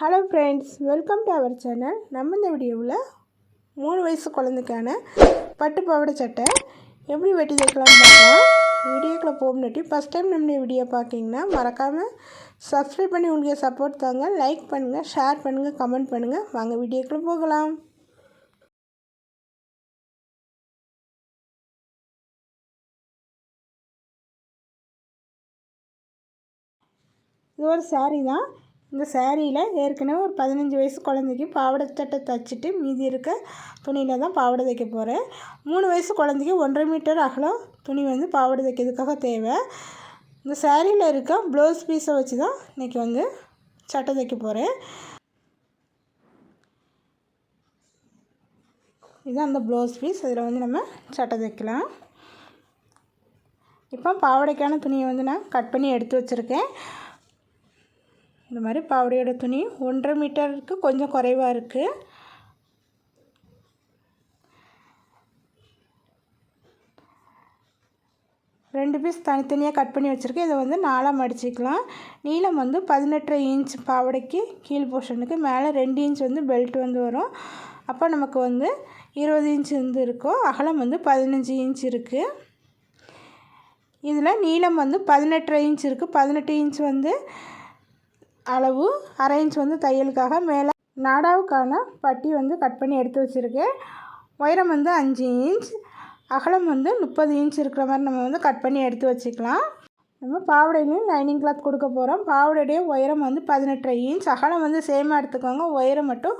Hello friends welcome to our channel நம்ம இந்த வீடியோவில் மூணு வயசு குழந்தைக்கான பட்டு பாவாடை சட்டை எப்படி வெட்டி தைக்கலாம் பார்க்கலாம். வீடியோக்குள்ளே போகணுட்டி ஃபஸ்ட் டைம் நம்ம வீடியோ பார்க்கிங்கன்னா மறக்காமல் சப்ஸ்கிரைப் பண்ணி உங்களுக்கு சப்போர்ட் தாங்க. லைக் பண்ணுங்கள் ஷேர் பண்ணுங்கள் கமெண்ட் பண்ணுங்கள் வாங்க வீடியோக்குள்ளே போகலாம். இது ஒரு சாரீ தான். இந்த சேரீயில் ஏற்கனவே ஒரு பதினஞ்சு வயசு குழந்தைக்கு பாவாடை சட்டை தைச்சிட்டு மீதி இருக்க துணியில் தான் பாவாடை தைக்க போகிறேன் மூணு வயசு குழந்தைக்கு ஒன்றரை மீட்டர் அகலம் துணி வந்து பாவாடை தைக்கிறதுக்காக தேவை. இந்த சேரீயில் இருக்க ப்ளவுஸ் பீஸை வச்சு தான் இன்றைக்கி வந்து சட்டை தைக்க போகிறேன் இதுதான் அந்த ப்ளவுஸ் பீஸ் இதில் வந்து நம்ம சட்டை தைக்கலாம். இப்போ பாவாடைக்கான துணியை வந்து நான் கட் பண்ணி எடுத்து வச்சுருக்கேன். இந்த மாதிரி பாவடையோட துணி ஒன்றரை மீட்டருக்கு கொஞ்சம் குறைவாக இருக்குது ரெண்டு பீஸ் தனித்தனியாக கட் பண்ணி வச்சுருக்கேன். இதை வந்து நாலாக மடிச்சிக்கலாம். நீளம் வந்து பதினெட்டரை இன்ச் பாவடைக்கு கீழ் போர்ஷனுக்கு மேலே ரெண்டு இன்ச் வந்து பெல்ட் வந்து வரும். அப்போ நமக்கு வந்து இருபது இன்ச் வந்து இருக்கும். அகலம் வந்து பதினஞ்சு இன்ச் இருக்குது இதில் நீளம் வந்து பதினெட்டரை இன்ச் இருக்குது பதினெட்டு இன்ச் வந்து அளவு அரை இன்ச் வந்து தையலுக்காக மேலே நாடாவுக்கான பட்டி வந்து கட் பண்ணி எடுத்து வச்சுருக்கேன். உயரம் வந்து அஞ்சு இன்ச் அகலம் வந்து முப்பது இன்ச் இருக்கிற மாதிரி நம்ம வந்து கட் பண்ணி எடுத்து வச்சுக்கலாம். நம்ம பாவடையிலையும் லைனிங் கிளாத் கொடுக்க போகிறோம் பாவடையுடைய உயரம் வந்து பதினெட்டரை இன்ச் அகலம் வந்து சேமாக எடுத்துக்கோங்க. உயரம் மட்டும்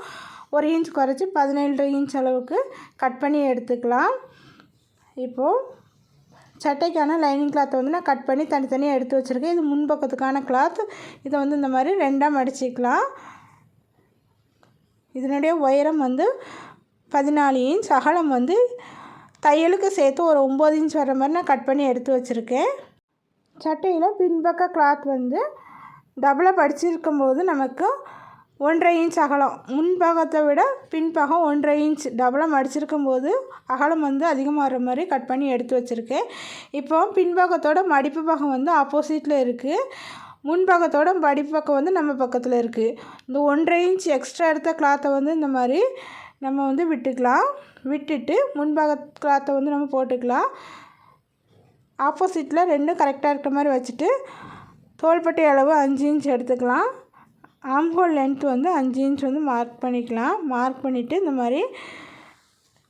ஒரு இன்ச் குறைச்சி பதினேழு இன்ச் அளவுக்கு கட் பண்ணி எடுத்துக்கலாம். இப்போது சட்டைக்கான லைனிங் கிளாத்தை வந்து நான் கட் பண்ணி தனித்தனியாக எடுத்து வச்சுருக்கேன். இது முன்பக்கத்துக்கான கிளாத் இதை வந்து இந்த மாதிரி ரெண்டாக மடிச்சிக்கலாம் இதனுடைய உயரம் வந்து பதினாலு இன்ச் அகலம் வந்து தையலுக்கு சேர்த்து ஒரு ஒம்பது இன்ச் வர மாதிரி நான் கட் பண்ணி எடுத்து வச்சுருக்கேன். சட்டையில் பின்பக்க கிளாத் வந்து டபுளாக படிச்சிருக்கும் போது நமக்கு ஒன்றரை இன்ச் அகலம். முன்பாகத்தை விட பின்பாகம் ஒன்றரை இன்ச் டபுளாக அடிச்சிருக்கும் போது அகலம் வந்து அதிகமாகிற மாதிரி கட் பண்ணி எடுத்து வச்சுருக்கேன். இப்போ பின்பாகத்தோட மடிப்பு பாகம் வந்து ஆப்போசிட்டில் இருக்குது முன்பாகத்தோட மடிப்பு பக்கம் வந்து நம்ம பக்கத்தில் இருக்குது இந்த ஒன்றரை இன்ச் எக்ஸ்ட்ரா எடுத்த கிளாத்தை வந்து இந்த மாதிரி நம்ம வந்து விட்டுக்கலாம். விட்டுட்டு முன்பாக கிளாத்தை வந்து நம்ம போட்டுக்கலாம். ஆப்போசிட்டில் ரெண்டும் கரெக்டாக இருக்கிற மாதிரி வச்சுட்டு தோள்பட்டை அளவு அஞ்சு இன்ச் எடுத்துக்கலாம். ஆம்ஹோல் லென்த் வந்து அஞ்சு இன்ச் வந்து மார்க் பண்ணிக்கலாம். மார்க் பண்ணிவிட்டு இந்த மாதிரி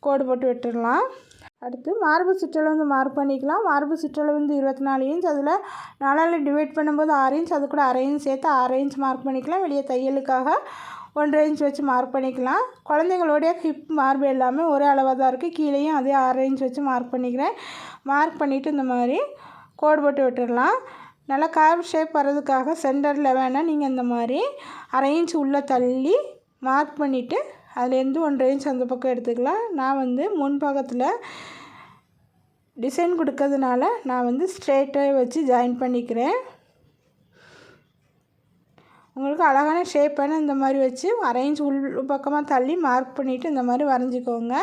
கோடு போட்டு விட்டுடலாம் அடுத்து மார்பு சுற்றளவு வந்து மார்க் பண்ணிக்கலாம். மார்பு சுற்றளவு வந்து இருபத்தி நாலு இன்ச் அதில் நாலால் டிவைட் பண்ணும்போது ஆறு இன்ச் அது கூட அரை இன்ச் சேர்த்து ஆறு இன்ச் மார்க் பண்ணிக்கலாம். வெளியே தையலுக்காக ஒன்றரை இன்ச் வச்சு மார்க் பண்ணிக்கலாம். குழந்தைங்களுடைய ஹிப் மார்பு எல்லாமே ஒரே அளவாக தான் இருக்குது கீழேயும் அதே ஆறு இன்ச் வச்சு மார்க் பண்ணிக்கிறேன். மார்க் பண்ணிவிட்டு இந்த மாதிரி கோடு போட்டு விட்டுடலாம் நல்லா கார்வ் ஷேப் வர்றதுக்காக சென்டரில் வேணால் நீங்கள் இந்த மாதிரி அரை இன்ச் உள்ளே தள்ளி மார்க் பண்ணிவிட்டு அதுலேருந்து ஒன்றரை இன்ச் அந்த பக்கம் எடுத்துக்கலாம். நான் வந்து முன்பாகத்தில் டிசைன் கொடுக்கறதுனால நான் வந்து ஸ்ட்ரெயிட்டாக வச்சு ஜாயின் பண்ணிக்கிறேன். உங்களுக்கு அழகான ஷேப்பான இந்த மாதிரி வச்சு அரேஞ்ச் உள் பக்கமாக தள்ளி மார்க் பண்ணிவிட்டு இந்த மாதிரி வரைஞ்சிக்கோங்க.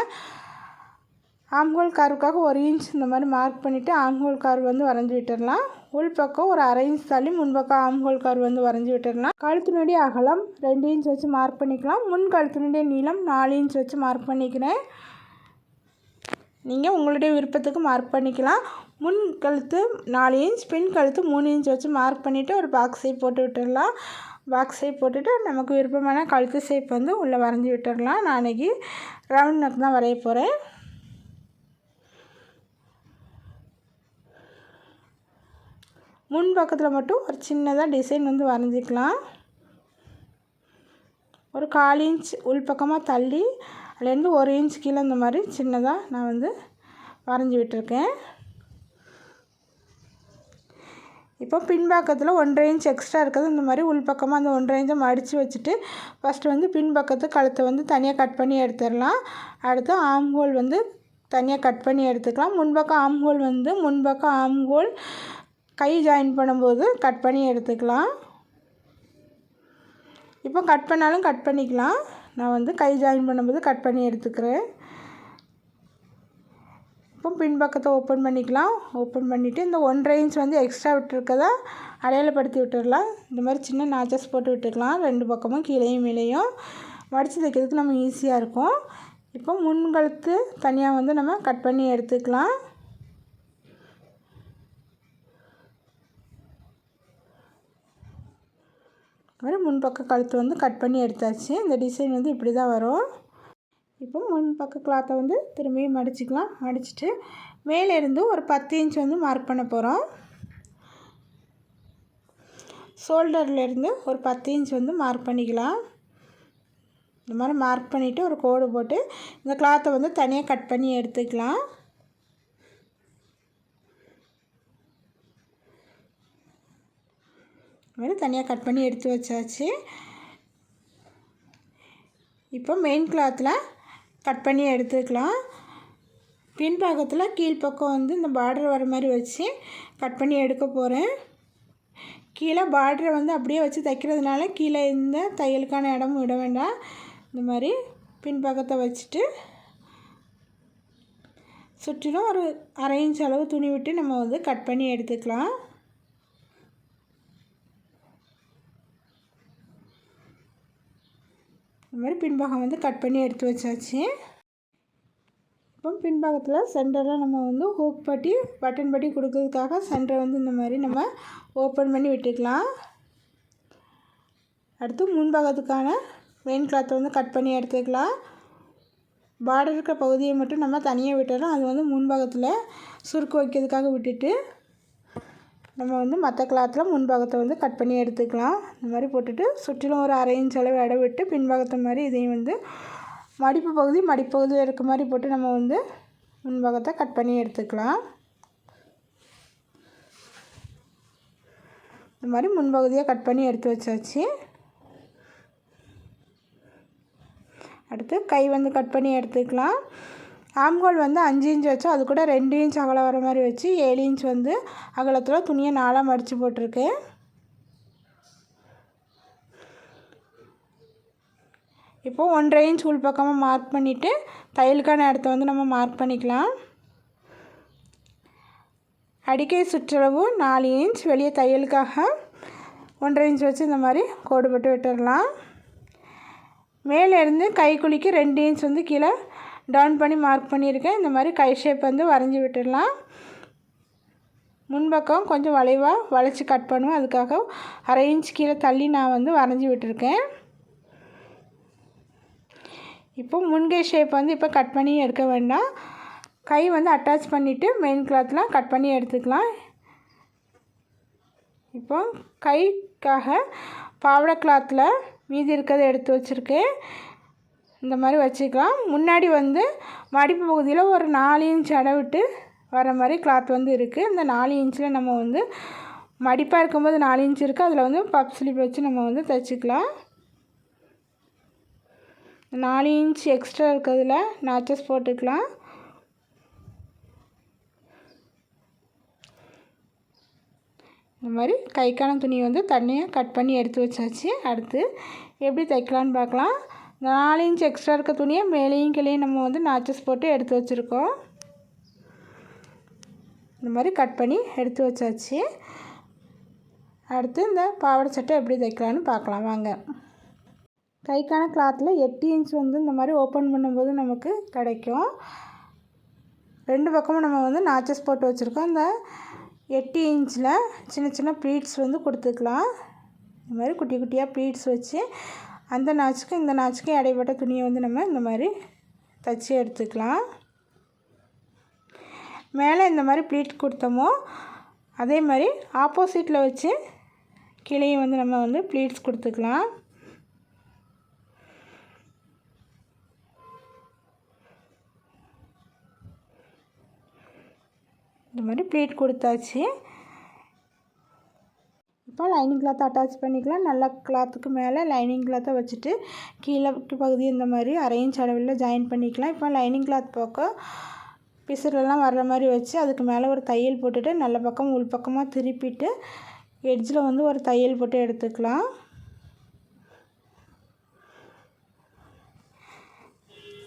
ஆம்ஹோல் காருக்காக ஒரு இன்ச் இந்த மாதிரி மார்க் பண்ணிவிட்டு ஆம்ஹோல் கார் வந்து வரைஞ்சி விட்டுடலாம் உள் பக்கம் ஒரு அரை இன்ச் தள்ளி முன்பக்கம் ஆம்ஹோல் கார் வந்து வரைஞ்சி விட்டுடலாம் கழுத்தினுடைய அகலம் ரெண்டு இன்ச் வச்சு மார்க் பண்ணிக்கலாம். முன் கழுத்தினுடைய நீளம் நாலு இன்ச் வச்சு மார்க் பண்ணிக்கிறேன். நீங்கள் உங்களுடைய விருப்பத்துக்கு மார்க் பண்ணிக்கலாம். முன் கழுத்து நாலு இன்ச் பின் கழுத்து மூணு இன்ச் வச்சு மார்க் பண்ணிவிட்டு ஒரு பாக்ஸ் ஷேப் போட்டு விட்டுடலாம் பாக்ஸ் ஷேப் போட்டுட்டு நமக்கு விருப்பமான கழுத்து ஷேப் வந்து உள்ளே வரைஞ்சி விட்டுடலாம் நான் அன்றைக்கி ரவுண்ட் நெக் தான் வரைய போகிறேன் முன் பக்கத்தில் மட்டும் ஒரு சின்னதாக டிசைன் வந்து வரைஞ்சிக்கலாம். ஒரு கால் இன்ச் உள்பக்கமாக தள்ளி அதுலேருந்து ஒரு இன்ச் கீழே இந்த மாதிரி சின்னதாக நான் வந்து வரைஞ்சி விட்டுருக்கேன். இப்போ பின்பக்கத்தில் ஒன்றரை இன்ச் எக்ஸ்ட்ரா இருக்கிறது இந்த மாதிரி உள்பக்கமாக அந்த ஒன்றரை இன்ச்சை மடித்து வச்சுட்டு ஃபஸ்ட்டு வந்து பின்பக்கத்து கழுத்தை வந்து தனியாக கட் பண்ணி எடுத்துடலாம். அடுத்து ஆம்ஹோல் வந்து தனியாக கட் பண்ணி எடுத்துக்கலாம். முன்பக்கம் ஆம்ஹோல் வந்து முன்பக்கம் ஆம்ஹோல் கை ஜாயின் பண்ணும்போது கட் பண்ணி எடுத்துக்கலாம். இப்போ கட் பண்ணாலும் கட் பண்ணிக்கலாம். நான் வந்து கை ஜாயின் பண்ணும்போது கட் பண்ணி எடுத்துக்கிறேன். இப்போ பின்பக்கத்தை ஓப்பன் பண்ணிக்கலாம். ஓப்பன் பண்ணிவிட்டு இந்த ஒன்றரை இன்ச் வந்து எக்ஸ்ட்ரா விட்டுருக்கதா அடையாளப்படுத்தி விட்டுடலாம் இந்த மாதிரி சின்ன நாச்சஸ் போட்டு விட்டுக்கலாம். ரெண்டு பக்கமும் கீழேயும் மேலேயும். மடித்து தைக்கிறதுக்கு நம்ம ஈஸியாக இருக்கும். இப்போ முன்கழுத்து தனியாக வந்து நம்ம கட் பண்ணி எடுத்துக்கலாம். அப்புறம் முன்பக்க கழுத்து வந்து கட் பண்ணி எடுத்தாச்சு. இந்த டிசைன் வந்து இப்படி தான் வரும். இப்போ முன்பக்க கிளாத்தை வந்து திரும்பியும் மடிச்சிக்கலாம். மடிச்சுட்டு மேலேருந்து ஒரு பத்து இன்ச் வந்து மார்க் பண்ண போகிறோம் ஷோல்டர்லேருந்து ஒரு பத்து இன்ச் வந்து மார்க் பண்ணிக்கலாம். இந்த மாதிரி மார்க் பண்ணிவிட்டு ஒரு கோடு போட்டு இந்த கிளாத்தை வந்து தனியாக கட் பண்ணி எடுத்துக்கலாம். மாதிரி தனியாக கட் பண்ணி எடுத்து வச்சாச்சு. இப்போ மெயின் கிளாத்தில் கட் பண்ணி எடுத்துக்கலாம். பின்பாகத்தில் கீழ்ப்பக்கம் வந்து இந்த பார்டர் வர மாதிரி வச்சு கட் பண்ணி எடுக்க போகிறேன் கீழே பார்டரை வந்து அப்படியே வச்சு தைக்கிறதுனால கீழே இந்த தையலுக்கான இடமும் விட வேண்டாம். இந்த மாதிரி பின்பக்கத்தை வச்சுட்டு சுற்றிலும் ஒரு அரை இன்ச் அளவு துணி விட்டு நம்ம வந்து கட் பண்ணி எடுத்துக்கலாம். இந்த மாதிரி பின்பாகம் வந்து கட் பண்ணி எடுத்து வச்சாச்சு. இப்போ பின்பாகத்தில் சென்டரில் நம்ம வந்து ஹூக் பட்டி பட்டன் பட்டி கொடுக்கறதுக்காக சென்டரை வந்து இந்த மாதிரி நம்ம ஓப்பன் பண்ணி விட்டுக்கலாம். அடுத்து முன்பாகத்துக்கான மெயின் கிளாத்தை வந்து கட் பண்ணி எடுத்துக்கலாம். பார்டர் இருக்கிற பகுதியை மட்டும் நம்ம தனியாக விட்டுறோம் அது வந்து முன்பாகத்தில் சுருக்கு வைக்கிறதுக்காக விட்டுட்டு நம்ம வந்து மற்ற கிளாத்தில் முன்பாகத்தை வந்து கட் பண்ணி எடுத்துக்கலாம். இந்த மாதிரி போட்டுட்டு சுற்றிலும் ஒரு அரை இன்ச் அளவு இட விட்டு பின்பாகத்தை மாதிரி இதையும் வந்து மடிப்பு பகுதி மடிப்பகுதியில் இருக்க மாதிரி போட்டு நம்ம வந்து முன்பாகத்தை கட் பண்ணி எடுத்துக்கலாம். இந்த மாதிரி முன்பகுதியாக கட் பண்ணி எடுத்து வச்சாச்சு. அடுத்து கை வந்து கட் பண்ணி எடுத்துக்கலாம். ஆம்கோல் வந்து அஞ்சு இன்ச் வச்சோம் அது கூட ரெண்டு இன்ச் அகலம் வர மாதிரி வச்சு ஏழு இன்ச் வந்து அகலத்தில் துணியை நாலாக மடித்து போட்டிருக்கேன் இப்போது ஒன்றரை இன்ச் உள் பக்கமாக மார்க் பண்ணிவிட்டு தையலுக்கான இடத்த வந்து நம்ம மார்க் பண்ணிக்கலாம். அடிக்கை சுற்றளவு நாலு இன்ச் வெளியே தையலுக்காக ஒன்றரை இன்ச் வச்சு இந்த மாதிரி கோடுபட்டு விட்டுடலாம் மேலேருந்து கை குழிக்கு ரெண்டு இன்ச் வந்து கீழே டவுன் பண்ணி மார்க் பண்ணியிருக்கேன். இந்த மாதிரி கை ஷேப் வந்து வரைஞ்சி விட்டுடலாம். முன்பக்கம் கொஞ்சம் வளைவாக வளைச்சி கட் பண்ணுவேன். அதுக்காக அரை இன்ச் கீழே தள்ளி நான் வந்து வரைஞ்சி விட்டுருக்கேன். இப்போ முன்கை ஷேப் வந்து இப்போ கட் பண்ணி எடுக்க வேண்டாம். கை வந்து அட்டாச் பண்ணிவிட்டு மெயின் கிளாத்லாம் கட் பண்ணி எடுத்துக்கலாம். இப்போ கைக்காக பாவடை கிளாத்தில் மீதி இருக்கிறத எடுத்து வச்சுருக்கேன். இந்த மாதிரி வச்சுக்கலாம். முன்னாடி வந்து மடிப்பு பகுதியில் ஒரு நாலு இன்ச் விட்டு வர மாதிரி கிளாத் வந்து இருக்குது இந்த நாலு இன்ச்சில் நம்ம வந்து மடிப்பாக இருக்கும்போது நாலு இன்ச் இருக்குது அதில் வந்து பப் ஸ்லிப் வச்சு நம்ம வந்து தைச்சிக்கலாம். நாலு இன்ச் எக்ஸ்ட்ரா இருக்கிறதுல நாச்சஸ் போட்டுக்கலாம். இந்த மாதிரி கைக்கான துணி வந்து தண்ணியை கட் பண்ணி எடுத்து வச்சாச்சு. அடுத்து எப்படி தைக்கலான்னு பார்க்கலாம். நாலு இன்ச் எக்ஸ்ட்ரா இருக்க துணியை மேலேயும் கிளையும் நம்ம வந்து நாச்சஸ் போட்டு எடுத்து வச்சுருக்கோம். இந்த மாதிரி கட் பண்ணி எடுத்து வச்சாச்சு. அடுத்து இந்த பாவாடை சட்டை எப்படி தைக்கலான்னு பார்க்கலாம். வாங்க. கைக்கான கிளாத்தில் எட்டு இன்ச் வந்து இந்த மாதிரி ஓப்பன் பண்ணும்போது நமக்கு கிடைக்கும். ரெண்டு பக்கமும் நம்ம வந்து நாச்சஸ் போட்டு வச்சுருக்கோம். இந்த எட்டு இன்ச்சில் சின்ன சின்ன ப்ளீட்ஸ் வந்து கொடுத்துக்கலாம். இந்த மாதிரி குட்டி குட்டியாக ப்ளீட்ஸ் வச்சு அந்த நாச்சுக்கும் இந்த நாச்சுக்கும் இடைப்பட்ட துணியை வந்து நம்ம இந்த மாதிரி தைச்சி எடுத்துக்கலாம். மேலே இந்த மாதிரி ப்ளீட் கொடுத்தோமோ அதே மாதிரி ஆப்போசிட்டில் வச்சு கீழேயும் வந்து நம்ம வந்து ப்ளீட்ஸ் கொடுத்துக்கலாம். இந்த மாதிரி ப்ளீட் கொடுத்தாச்சு. இப்போ லைனிங் கிளாத்தை அட்டாச் பண்ணிக்கலாம். நல்ல கிளாத்துக்கு மேலே லைனிங் கிளாத்தை வச்சுட்டு கீழே பகுதி இந்த மாதிரி அரேஞ்ச் அளவில் ஜாயின் பண்ணிக்கலாம். இப்போ லைனிங் கிளாத் பக்கம் பிசுறெல்லாம் வர்ற மாதிரி வச்சு அதுக்கு மேலே ஒரு தையல் போட்டுட்டு நல்ல பக்கம் உள் பக்கமாக திருப்பிட்டு எட்ஜில் வந்து ஒரு தையல் போட்டு எடுத்துக்கலாம்.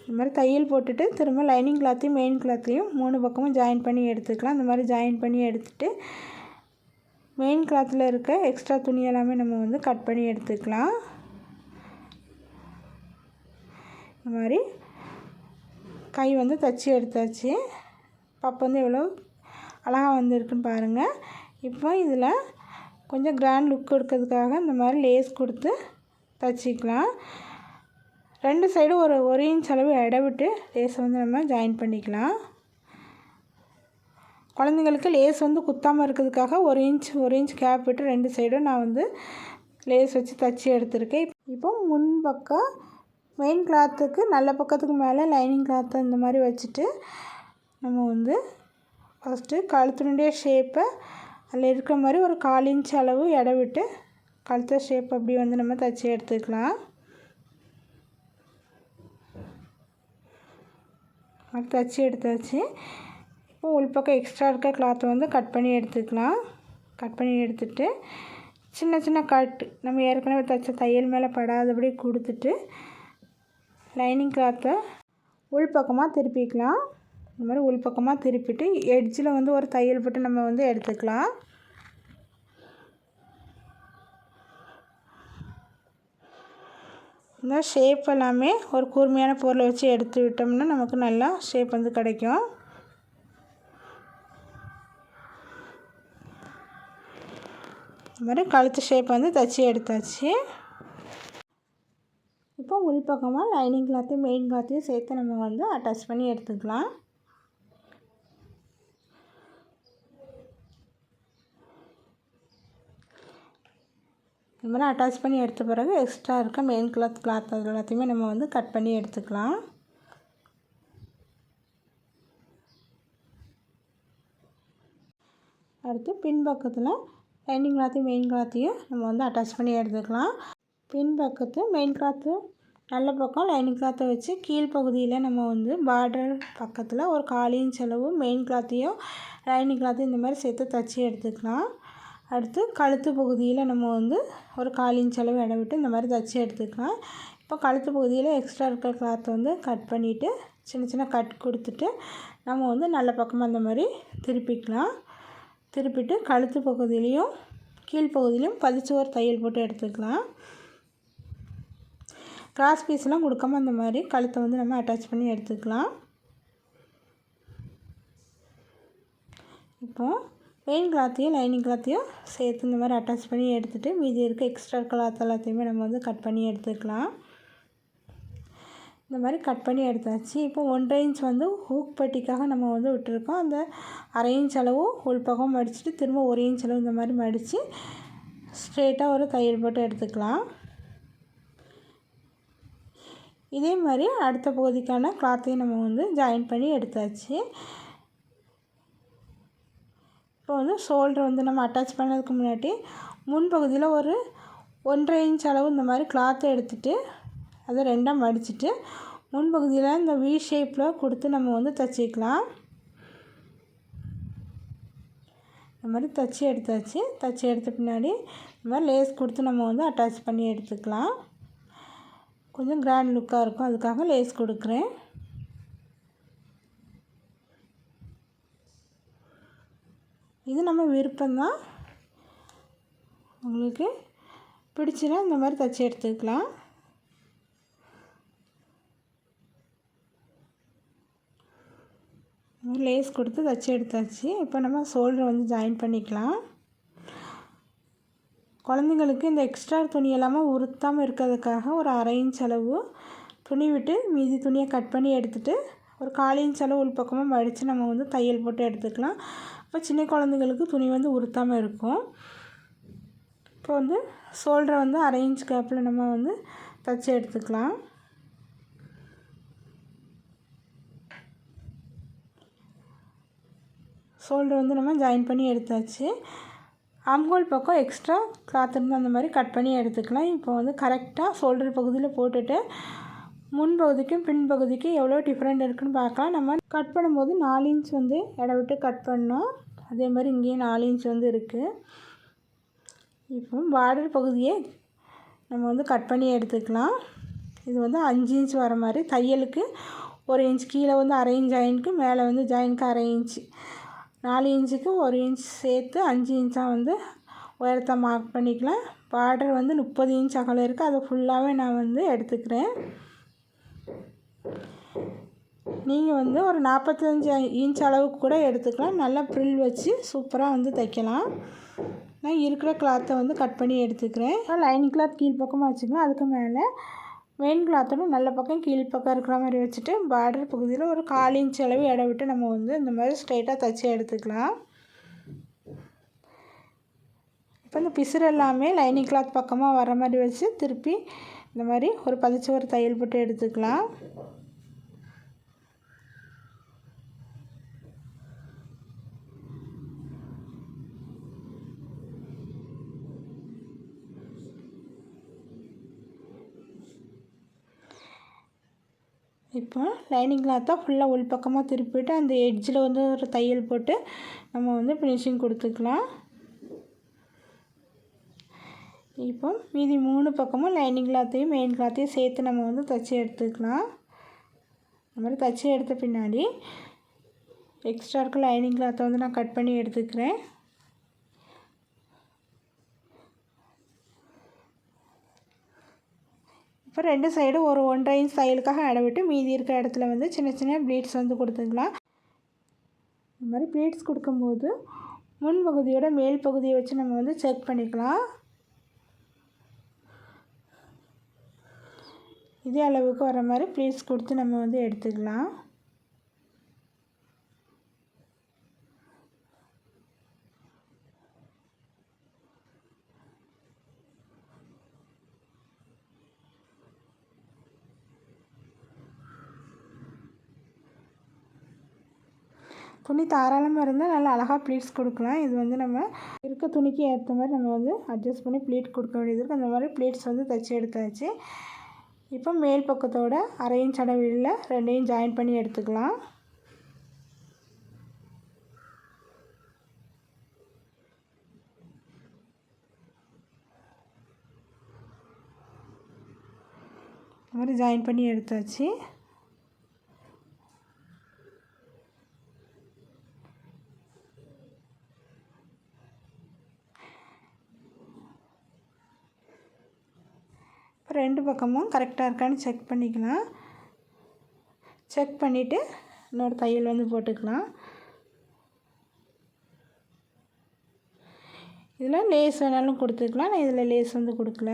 இந்த மாதிரி தையல் போட்டுட்டு திரும்ப லைனிங் கிளாத்தையும் மெயின் கிளாத்தையும் மூணு பக்கமும் ஜாயின் பண்ணி எடுத்துக்கலாம். இந்த மாதிரி ஜாயின் பண்ணி எடுத்துகிட்டு மெயின் கிளாத்தில் இருக்க எக்ஸ்ட்ரா துணி எல்லாமே நம்ம வந்து கட் பண்ணி எடுத்துக்கலாம். இந்த மாதிரி கை வந்து தச்சு எடுத்தாச்சு. பப்பு வந்து எவ்வளோ அழகாக வந்துருக்குன்னு பாருங்கள் இப்போ இதில் கொஞ்சம் கிராண்ட் லுக் கொடுக்கறதுக்காக இந்த மாதிரி லேஸ் கொடுத்து தச்சிக்கலாம். ரெண்டு சைடும் ஒரு ஒரு இன்ச் அளவு இட விட்டு லேஸை வந்து நம்ம ஜாயின் பண்ணிக்கலாம். குழந்தைங்களுக்கு லேஸ் வந்து குத்தாமல் இருக்கிறதுக்காக ஒரு இன்ச் ஒரு இன்ச் கேப் விட்டு ரெண்டு சைடும் நான் வந்து லேஸ் வச்சு தச்சு எடுத்திருக்கேன். இப்போ முன் பக்கம் மெயின் கிளாத்துக்கு நல்ல பக்கத்துக்கு மேலே லைனிங் கிளாத்து இந்த மாதிரி வச்சுட்டு நம்ம வந்து ஃபஸ்ட்டு கழுத்தினுடைய ஷேப்பை அதில் இருக்கிற மாதிரி ஒரு கால் இன்ச் அளவு இடம் விட்டு கழுத்த ஷேப் அப்படி வந்து நம்ம தைச்சி எடுத்துக்கலாம். அது தைச்சி எடுத்தாச்சு. இப்போ உள்பக்கம் எக்ஸ்ட்ரா இருக்க கிளாத்தை வந்து கட் பண்ணி எடுத்துக்கலாம். கட் பண்ணி எடுத்துட்டு சின்ன சின்ன கட் நம்ம ஏற்கனவே தைச்ச தையல் மேலே படாதபடி கொடுத்துட்டு லைனிங் கிளாத்தை உள்பக்கமாக திருப்பிக்கலாம். இந்த மாதிரி உள்பக்கமாக திருப்பிட்டு எட்ஜில் வந்து ஒரு தையல் போட்டு நம்ம வந்து எடுத்துக்கலாம். இந்த ஷேப் எல்லாமே ஒரு கூர்மையான பொருளை வச்சு எடுத்து விட்டோம்னா நமக்கு நல்லா ஷேப் வந்து கிடைக்கும். இந்த மாதிரி கழுத்து ஷேப் வந்து தைச்சி எடுத்தாச்சு. இப்போ உள்பக்கமாக லைனிங் கிளாத்தையும் மெயின் கிளாத்தையும் சேர்த்து நம்ம வந்து அட்டாச் பண்ணி எடுத்துக்கலாம். இது மாதிரி அட்டாச் பண்ணி எடுத்த பிறகு எக்ஸ்ட்ரா இருக்க மெயின் கிளாத் கிளாத் அது எல்லாத்தையுமே நம்ம வந்து கட் பண்ணி எடுத்துக்கலாம். அடுத்து பின்பக்கத்தில் லைனிங் கிளாத்தையும் மெயின் கிளாத்தையும் நம்ம வந்து அட்டாச் பண்ணி எடுத்துக்கலாம். பின் பக்கத்து மெயின் கிளாத்து நல்ல பக்கம் லைனிங் கிளாத்தை வச்சு கீழ்ப்பகுதியில் நம்ம வந்து பார்டர் பக்கத்தில் ஒரு காலியின் செலவு மெயின் கிளாத்தையும் லைனிங் கிளாத்தையும் இந்த மாதிரி சேர்த்து தைச்சி எடுத்துக்கலாம். அடுத்து கழுத்து பகுதியில் நம்ம வந்து ஒரு காலின் செலவு அளவு இடம் விட்டு இந்த மாதிரி தைச்சி எடுத்துக்கலாம். இப்போ கழுத்து பகுதியில் எக்ஸ்ட்ரா இருக்கிற கிளாத்தை வந்து கட் பண்ணிவிட்டு சின்ன சின்ன கட் கொடுத்துட்டு நம்ம வந்து நல்ல பக்கமாக அந்த மாதிரி திருப்பிக்கலாம். திருப்பிட்டு கழுத்து பகுதியிலையும் கீழ்ப்பகுதியிலையும் பதிச்சு ஒரு தையல் போட்டு எடுத்துக்கலாம். கிராஸ் பீஸ்லாம் கொடுக்காம அந்த மாதிரி கழுத்தை வந்து நம்ம அட்டாச் பண்ணி எடுத்துக்கலாம். இப்போது மெயின் கிளாத்தையும் லைனிங் கிளாத்தையும் சேர்த்து இந்த மாதிரி அட்டாச் பண்ணி எடுத்துகிட்டு மீதி இருக்க எக்ஸ்ட்ரா கிளாத் எல்லாத்தையுமே நம்ம வந்து கட் பண்ணி எடுத்துக்கலாம். இந்த மாதிரி கட் பண்ணி எடுத்தாச்சு. இப்போ ஒன்றரை இன்ச் வந்து ஹூக் பட்டிக்காக நம்ம வந்து விட்டுருக்கோம். அந்த அரை இன்ச் அளவு உள்பக்கம் மடிச்சுட்டு திரும்ப ஒரு இன்ச் அளவு இந்த மாதிரி மடித்து ஸ்ட்ரெயிட்டாக ஒரு தையல் போட்டு எடுத்துக்கலாம். இதே மாதிரி அடுத்த பகுதிக்கான கிளாத்தையும் நம்ம வந்து ஜாயின் பண்ணி எடுத்தாச்சு. இப்போ வந்து ஷோல்டர் வந்து நம்ம அட்டாச் பண்ணதுக்கு முன்னாடி முன்பகுதியில் ஒரு ஒன்றரை இன்ச் அளவு இந்த மாதிரி கிளாத்தை எடுத்துகிட்டு அதை ரெண்டாக மடிச்சுட்டு முன்பகுதியில் இந்த வி ஷேப்பில் கொடுத்து நம்ம வந்து தைச்சிக்கலாம். இந்த மாதிரி தைச்சி எடுத்தாச்சு. தைச்சி எடுத்த பின்னாடி இந்த மாதிரி லேஸ் கொடுத்து நம்ம வந்து அட்டாச் பண்ணி எடுத்துக்கலாம். கொஞ்சம் கிராண்ட் லுக்காக இருக்கும். அதுக்காக லேஸ் கொடுக்குறேன். இது நம்ம விருப்பம்தான். உங்களுக்கு பிடிச்சினா இந்த மாதிரி தைச்சி எடுத்துக்கலாம். லேஸ் கொடுத்து தைச்சி எடுத்தாச்சு. இப்போ நம்ம ஷோல்டர் வந்து ஜாயின் பண்ணிக்கலாம். குழந்தைங்களுக்கு இந்த எக்ஸ்ட்ரா துணி எல்லாமே உறுத்தாமல் இருக்கிறதுக்காக ஒரு அரை இன்ச் அளவு துணி விட்டு மீதி துணியை கட் பண்ணி எடுத்துகிட்டு ஒரு கால் இன்ச் அளவு உள்பக்கமாக மடித்து நம்ம வந்து தையல் போட்டு எடுத்துக்கலாம். இப்போ சின்ன குழந்தைங்களுக்கு துணி வந்து உறுத்தாமல் இருக்கும். இப்போ வந்து ஷோல்டரை வந்து அரை இன்ச் கேப்பில் நம்ம வந்து தைச்சி எடுத்துக்கலாம். ஷோல்டர் வந்து நம்ம ஜாயின் பண்ணி எடுத்தாச்சு. அம்கோல் பக்கம் எக்ஸ்ட்ரா கிளாத் இருந்தால் அந்த மாதிரி கட் பண்ணி எடுத்துக்கலாம். இப்போ வந்து கரெக்டாக ஷோல்டர் பகுதியில் போட்டுட்டு முன்பகுதிக்கும் பின்பகுதிக்கும் எவ்வளோ டிஃப்ரெண்ட் இருக்குதுன்னு பார்க்கலாம். நம்ம கட் பண்ணும்போது நாலு இன்ச் வந்து இடம் விட்டு கட் பண்ணோம். அதே மாதிரி இங்கேயும் நாலு இன்ச் வந்து இருக்குது இப்போ பார்டர் பகுதியே நம்ம வந்து கட் பண்ணி எடுத்துக்கலாம். இது வந்து அஞ்சு இன்ச் வர மாதிரி தையலுக்கு ஒரு இன்ச் கீழே வந்து அரை இன்ச் ஜாயின்க்கு மேலே வந்து ஜாயின்க்கு அரை இன்ச்சு நாலு இன்ச்சுக்கு ஒரு இன்ச் சேர்த்து அஞ்சு இன்ச்சாக வந்து உயரத்தை மார்க் பண்ணிக்கலாம். பார்டர் வந்து முப்பது இன்ச் அகலம் இருக்குது அதை ஃபுல்லாகவே நான் வந்து எடுத்துக்கிறேன். நீங்கள் வந்து ஒரு நாற்பத்தஞ்சு இன்ச் அளவுக்கு கூட எடுத்துக்கலாம். நல்லா ப்ரில் வச்சு சூப்பராக வந்து தைக்கலாம். நான் இருக்கிற கிளாத்தை வந்து கட் பண்ணி எடுத்துக்கிறேன். லைனிங் கிளாத் கீழ் பக்கமாக வச்சுக்கலாம். அதுக்கு மேலே மெயின் கிளாத்தோட நல்ல பக்கம் கீழ் பக்கம் இருக்கிற மாதிரி வச்சுட்டு பார்டர் பகுதியில் ஒரு கால் இன்ச் அளவு இடம் விட்டு நம்ம வந்து இந்த மாதிரி ஸ்ட்ரைட்டாக தைச்சி எடுத்துக்கலாம். இப்போ இந்த பிசுறு எல்லாமே லைனிங் கிளாத் பக்கமாக வர மாதிரி வச்சு திருப்பி இந்த மாதிரி ஒரு பதிச்சு ஒரு தையல் போட்டு எடுத்துக்கலாம். இப்போ லைனிங் கிளாத்தை ஃபுல்லாக உள் பக்கமாக திருப்பிட்டு அந்த எட்ஜில் வந்து ஒரு தையல் போட்டு நம்ம வந்து ஃபினிஷிங் கொடுத்துக்கலாம். இப்போ மீதி மூணு பக்கமும் லைனிங் கிளாத்தையும் மெயின் கிளாத்தையும் சேர்த்து நம்ம வந்து தைச்சி எடுத்துக்கலாம். இந்த மாதிரி தைச்சி எடுத்த பின்னாடி எக்ஸ்ட்ரா இருக்க லைனிங் கிளாத்தை வந்து நான் கட் பண்ணி எடுத்துக்கிறேன். இப்போ ரெண்டு சைடும் ஒரு ஒன்றரை இன்ச் தையலுக்காக இடவிட்டு விட்டு மீதி இருக்கிற இடத்துல வந்து சின்ன சின்ன ப்ளீட்ஸ் வந்து கொடுத்துக்கலாம். இந்த மாதிரி ப்ளீட்ஸ் கொடுக்கும்போது முன்பகுதியோட மேல் பகுதியை வச்சு நம்ம வந்து செக் பண்ணிக்கலாம். இதே அளவுக்கு வர மாதிரி ப்ளீட்ஸ் கொடுத்து நம்ம வந்து எடுத்துக்கலாம். துணி தாராளமாக இருந்தால் நல்லா அழகாக ப்ளீட்ஸ் கொடுக்கலாம். இது வந்து நம்ம இருக்க துணிக்கு ஏற்ற மாதிரி நம்ம வந்து அட்ஜஸ்ட் பண்ணி ப்ளீட் கொடுக்க வேண்டியது இருக்குது அந்த மாதிரி ப்ளீட்ஸ் வந்து தைச்சி எடுத்தாச்சு. இப்போ மேல் பக்கத்தோட அரை இன்ச் ரெண்டையும் ஜாயின் பண்ணி எடுத்துக்கலாம். இந்த மாதிரி ஜாயின் பண்ணி எடுத்தாச்சு. ரெண்டு பக்கமும் கரெக்டாக இருக்கான்னு செக் பண்ணிக்கலாம். செக் பண்ணிவிட்டு இன்னொரு தையல் வந்து போட்டுக்கலாம். இதில் லேஸ் வேணாலும் கொடுத்துக்கலாம். நான் இதில் லேஸ் வந்து கொடுக்கல.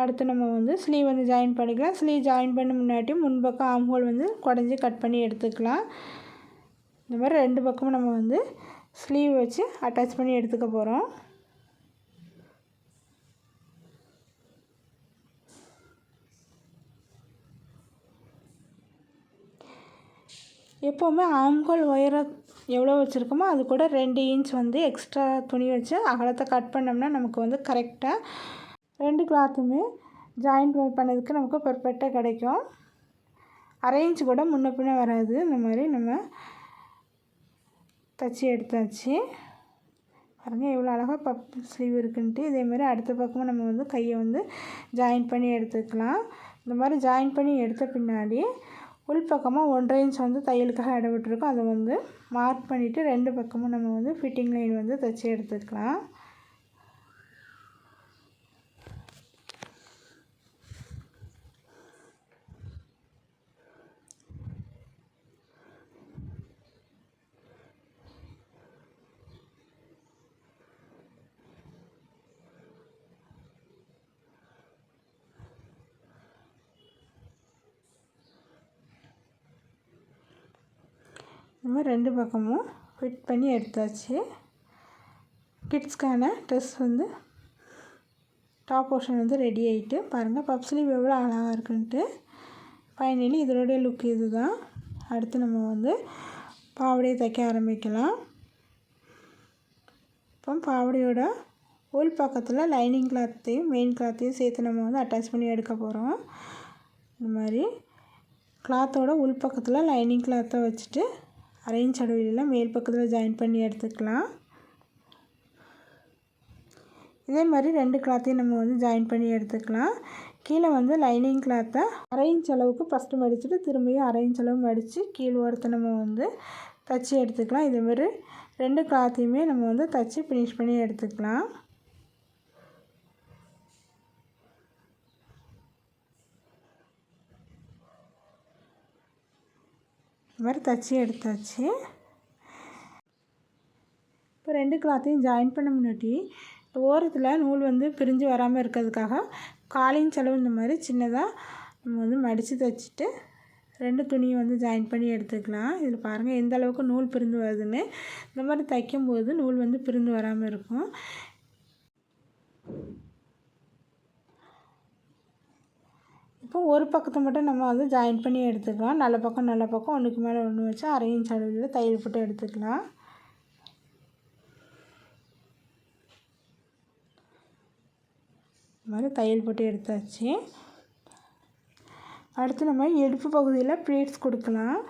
அடுத்து நம்ம வந்து ஸ்லீவ் வந்து ஜாயின் பண்ணிக்கலாம். ஸ்லீவ் ஜாயின் பண்ண முன்னாடி முன்பக்கம் ஆம்ஹோல் வந்து குடஞ்சி கட் பண்ணி எடுத்துக்கலாம். இந்த மாதிரி ரெண்டு பக்கமும் நம்ம வந்து ஸ்லீவ் வச்சு அட்டாச் பண்ணி எடுத்துக்க போகிறோம் எப்போவுமே ஆம்கோல் உயரம் எவ்வளோ வச்சுருக்கோமோ அது கூட ரெண்டு இன்ச் வந்து எக்ஸ்ட்ரா துணி வச்சு அகலத்தை கட் பண்ணோம்னா நமக்கு வந்து கரெக்டாக ரெண்டு கிளாத்துமே ஜாயிண்ட் பண்ணதுக்கு நமக்கு பர்ஃபெக்டாக கிடைக்கும். அரை இன்ச் கூட முன்ன பின்ன வராது. இந்த மாதிரி நம்ம தச்சு எடுத்தாச்சு. பாருங்கள் எவ்வளோ அழகாக பப் ஸ்லீவ் இருக்குன்ட்டு. இதேமாதிரி அடுத்த பக்கமும் நம்ம வந்து கையை வந்து ஜாயின் பண்ணி எடுத்துக்கலாம். இந்த மாதிரி ஜாயின் பண்ணி எடுத்த பின்னாடி உள்பக்கமாக ஒன்றரை இன்ச் வந்து தையலுக்காக இடம் விட்டுருக்கோம். அதை வந்து மார்க் பண்ணிவிட்டு ரெண்டு பக்கமும் நம்ம வந்து ஃபிட்டிங் லைன் வந்து தைச்சி எடுத்துக்கலாம். இந்த மாதிரி ரெண்டு பக்கமும் ஃபிட் பண்ணி எடுத்தாச்சு. கிட்ஸ்க்கான ட்ரெஸ் வந்து டாப் போர்ஷன் வந்து ரெடி ஆகிட்டு பாருங்கள் பப் ஸ்லீவ் எவ்வளோ அழகாக இருக்குன்ட்டு. ஃபைனலி இதனுடைய லுக் இது தான் அடுத்து நம்ம வந்து பாவடையை தைக்க ஆரம்பிக்கலாம். இப்போ பாவடையோட உள் பக்கத்தில் லைனிங் கிளாத்தையும் மெயின் கிளாத்தையும் சேர்த்து நம்ம வந்து அட்டாச் பண்ணி எடுக்க போகிறோம் இந்த மாதிரி கிளாத்தோட உள் பக்கத்தில் லைனிங் கிளாத்தை வச்சுட்டு அரேஞ்ச் அடவிலாம் மேல் பக்கத்தில் ஜாயின் பண்ணி எடுத்துக்கலாம். இதே மாதிரி ரெண்டு கிளாத்தையும் நம்ம வந்து ஜாயின் பண்ணி எடுத்துக்கலாம். கீழே வந்து லைனிங் கிளாத்தை அரை இன்ச் அளவுக்கு ஃபஸ்ட்டு மடிச்சுட்டு திரும்பியும் அரை இன்ச் அளவு மடித்து கீழ் ஓரத்தை நம்ம வந்து தச்சு எடுத்துக்கலாம். இதேமாரி ரெண்டு கிளாத்தையுமே நம்ம வந்து தச்சு ஃபினிஷ் பண்ணி எடுத்துக்கலாம். இது மாதிரி தச்சு எடுத்தாச்சு. இப்போ ரெண்டு கிளாத்தையும் ஜாயின் பண்ண முன்னாடி ஓரத்தில் நூல் வந்து பிரிஞ்சு வராமல் இருக்கிறதுக்காக காலையும் செலவு இந்த மாதிரி சின்னதாக நம்ம வந்து மடித்து தைச்சிட்டு ரெண்டு துணியை வந்து ஜாயின் பண்ணி எடுத்துக்கலாம். இதில் பாருங்கள் எந்த அளவுக்கு நூல் பிரிந்து வருதுன்னு. இந்த மாதிரி தைக்கும்போது நூல் வந்து பிரிந்து வராமல் இருக்கும். இப்போ ஒரு பக்கத்தை மட்டும் நம்ம வந்து ஜாயின் பண்ணி எடுத்துக்கலாம். நல்ல பக்கம் நல்ல பக்கம். ஒன்றுக்கு மேலே ஒன்று வச்சு அரை இன்ச் அளவில் தையல் போட்டு எடுத்துக்கலாம். மாதிரி தையல் போட்டு எடுத்தாச்சு. அடுத்து நம்ம இடுப்பு பகுதியில் ப்ளீட்ஸ் கொடுக்கலாம்.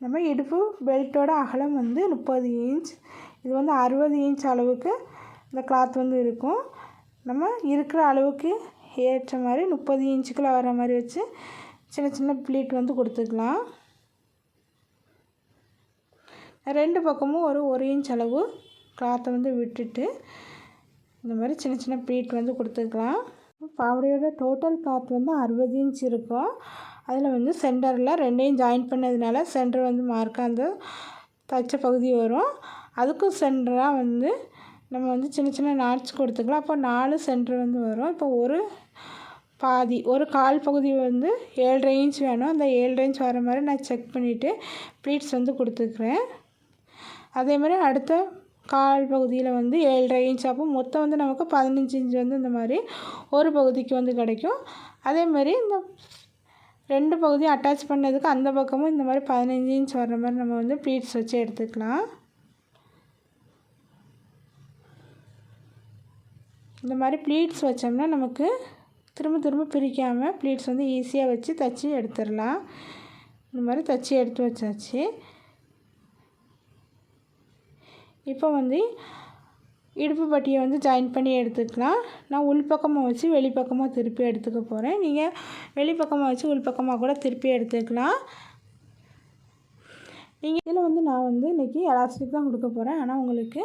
நம்ம இடுப்பு பெல்ட்டோட அகலம் வந்து முப்பது இன்ச் இது வந்து அறுபது இன்ச் அளவுக்கு இந்த கிளாத் வந்து இருக்கும். நம்ம இருக்கிற அளவுக்கு ஏற்ற மாதிரி முப்பது இன்ச்சுக்குள்ளே வர மாதிரி வச்சு சின்ன சின்ன ப்ளீட் வந்து கொடுத்துக்கலாம். ரெண்டு பக்கமும் ஒரு ஒரு இன்ச் அளவு கிளாத்தை வந்து விட்டுட்டு இந்த மாதிரி சின்ன சின்ன ப்ளீட் வந்து கொடுத்துக்கலாம். பாவடையோட டோட்டல் கிளாத் வந்து அறுபது இன்ச் இருக்கும். அதில் வந்து சென்டரில் ரெண்டையும் ஜாயின் பண்ணதுனால சென்டர் வந்து மார்க்காக அந்த தைச்ச பகுதி வரும். அதுக்கும் சென்டராக வந்து நம்ம வந்து சின்ன சின்ன நாட்ஸ் கொடுத்துக்கலாம். அப்போ நாலு சென்டர் வந்து வரும். இப்போ ஒரு பாதி ஒரு கால் பகுதி வந்து ஏழரை இன்ச் வேணும். அந்த ஏழரை இன்ச் வர மாதிரி நான் செக் பண்ணிவிட்டு ப்ளீட்ஸ் வந்து கொடுத்துக்குறேன். அதே மாதிரி அடுத்த கால் பகுதியில் வந்து ஏழரை இன்ச் அப்போ மொத்தம் வந்து நமக்கு பதினஞ்சு இன்ச் வந்து இந்த மாதிரி ஒரு பகுதிக்கு வந்து கிடைக்கும். அதே மாதிரி இந்த ரெண்டு பகுதியும் அட்டாச் பண்ணதுக்கு அந்த பக்கமும் இந்த மாதிரி பதினஞ்சு இன்ச் வர்ற மாதிரி நம்ம வந்து ப்ளீட்ஸ் வச்சு எடுத்துக்கலாம். இந்த மாதிரி ப்ளீட்ஸ் வச்சோம்னா நமக்கு திரும்ப திரும்ப பிரிக்காமல் ப்ளீட்ஸ் வந்து ஈஸியாக வச்சு தைச்சி எடுத்துடலாம். இந்த மாதிரி தைச்சி எடுத்து வச்சாச்சு. இப்போ வந்து இடுப்பு பட்டியை வந்து ஜாயின் பண்ணி எடுத்துக்கலாம். நான் உள்பக்கமாக வச்சு வெளிப்பக்கமாக திருப்பி எடுத்துக்க போகிறேன் நீங்கள் வெளிப்பக்கமாக வச்சு உள்பக்கமாக கூட திருப்பி எடுத்துக்கலாம். நீங்கள் இதில் வந்து நான் வந்து இன்றைக்கி எலாஸ்டிக் தான் கொடுக்க போகிறேன் ஆனால் உங்களுக்கு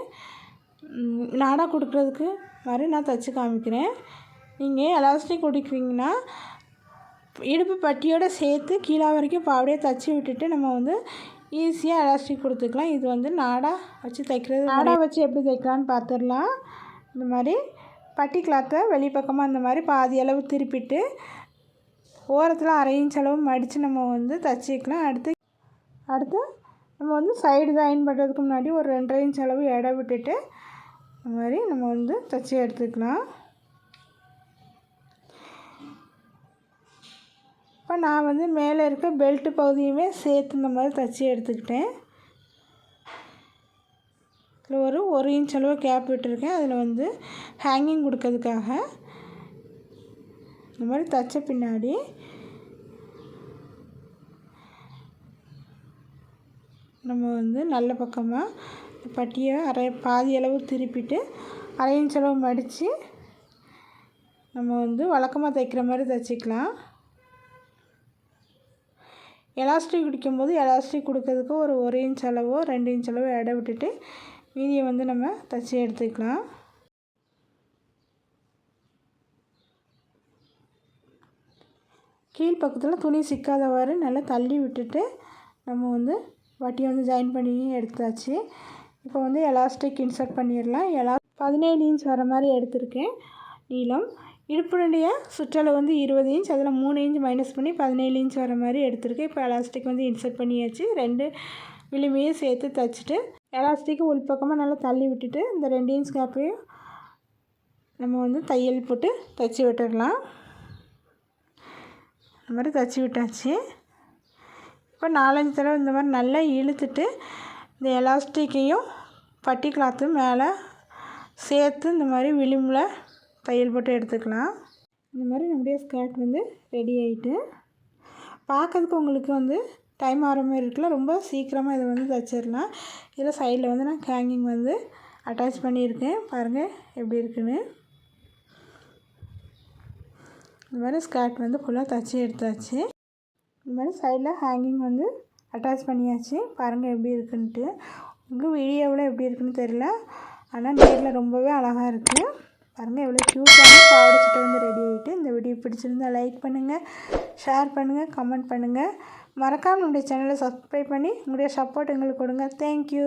நாடாக கொடுக்குறதுக்கு மாதிரி நான் தைச்சி காமிக்கிறேன். நீங்கள் எலாஸ்டிக் கொடுக்குறீங்கன்னா இடுப்பு பட்டியோடு சேர்த்து கீழே வரைக்கும் பாவடையே தைச்சி விட்டுட்டு நம்ம வந்து ஈஸியாக எலாஸ்டிக் கொடுத்துக்கலாம். இது வந்து நாடா வச்சு தைக்கிறது. நாடா வச்சு எப்படி தைக்கலான்னு பார்த்துடலாம். இந்த மாதிரி பட்டி கிளாத்தை வெளிப்பக்கமாக இந்த மாதிரி பாதி அளவு திருப்பிட்டு ஓரத்தில் அரை இன்ச் அளவு மடித்து நம்ம வந்து தைச்சிக்கலாம் அடுத்து அடுத்து நம்ம வந்து சைடு ஜாயின் பண்ணுறதுக்கு முன்னாடி ஒரு ரெண்டரை இன்ச் அளவு எடை விட்டுட்டு இந்த மாதிரி நம்ம வந்து தைச்சி எடுத்துக்கலாம். இப்போ நான் வந்து மேலே இருக்க பெல்ட்டு பகுதியுமே சேர்த்து இந்த மாதிரி தச்சு எடுத்துக்கிட்டேன். இதில் ஒரு ஒரு இன்ச் அளவு கேப் விட்டுருக்கேன். அதில் வந்து ஹேங்கிங் கொடுக்கறதுக்காக இந்த மாதிரி தைச்ச பின்னாடி நம்ம வந்து நல்ல பக்கமாக பட்டியை அரை பாதி அளவு திருப்பிட்டு அரை இன்ச் அளவு மடித்து நம்ம வந்து வழக்கமாக தைக்கிற மாதிரி தைச்சிக்கலாம். எலாஸ்டிக் குடிக்கும்போது எலாஸ்டிக் கொடுக்கறதுக்கு ஒரு ஒரு இன்ச் அளவோ ரெண்டு இன்ச் அளவோ இடம் விட்டுட்டு மீதியை வந்து நம்ம தைச்சி எடுத்துக்கலாம். கீழ் பக்கத்தில் துணி சிக்காதவாறு நல்லா தள்ளி விட்டுட்டு நம்ம வந்து வட்டியை வந்து ஜாயின் பண்ணி எடுத்தாச்சு. இப்போ வந்து எலாஸ்டிக் இன்சர்ட் பண்ணிடலாம். எலா பதினேழு இன்ச் வர மாதிரி எடுத்திருக்கேன். நீளம் இடுப்பினுடைய சுற்றளவு வந்து இருபது இன்ச் அதில் மூணு இன்ச் மைனஸ் பண்ணி பதினேழு இன்ச் வர மாதிரி எடுத்திருக்கேன் இப்போ எலாஸ்டிக் வந்து இன்சர்ட் பண்ணியாச்சு. ரெண்டு விளிம்பையும் சேர்த்து தைச்சிட்டு எலாஸ்டிக்கு உள்பக்கமாக நல்லா தள்ளி விட்டுட்டு இந்த ரெண்டு இன்ச் கேப்பையும் நம்ம வந்து தையல் போட்டு தைச்சி விட்டுடலாம் இந்த மாதிரி தைச்சி விட்டாச்சு. இப்போ நாலஞ்சு தடவை இந்த மாதிரி நல்லா இழுத்துட்டு இந்த எலாஸ்டிக்கையும் பட்டி கிளாத்தும் மேலே சேர்த்து இந்த மாதிரி விளிம்பில் தையல் போட்டு எடுத்துக்கலாம். இந்த மாதிரி நம்முடைய ஸ்கர்ட் வந்து ரெடி ஆகிட்டு பார்க்கறதுக்கு உங்களுக்கு வந்து டைம் ஆகிற மாதிரி இருக்குல்ல ரொம்ப சீக்கிரமாக இதை வந்து தைச்சிடலாம். இதில் சைடில் வந்து நான் ஹேங்கிங் வந்து அட்டாச் பண்ணியிருக்கேன். பாருங்கள் எப்படி இருக்குன்னு. இந்த மாதிரி ஸ்கர்ட் வந்து ஃபுல்லாக தைச்சி எடுத்தாச்சு. இந்த மாதிரி சைடில் ஹேங்கிங் வந்து அட்டாச் பண்ணியாச்சு. பாருங்கள் எப்படி இருக்குன்ட்டு. உங்கள் வீடியோவில் எப்படி இருக்குன்னு தெரியல. ஆனால் நேரில் ரொம்பவே அழகாக இருக்குது பாருங்கள் எவ்வளோ க்யூட்டான பாவாடை சட்டை வந்து ரெடி ஆகிட்டு இந்த வீடியோ பிடிச்சிருந்தால் லைக் பண்ணுங்கள் ஷேர் பண்ணுங்கள் கமெண்ட் பண்ணுங்கள் மறக்காமல் நம்முடைய சேனலை சப்ஸ்கிரைப் பண்ணி உங்களுடைய சப்போர்ட் எங்களுக்கு கொடுங்க. தேங்க்யூ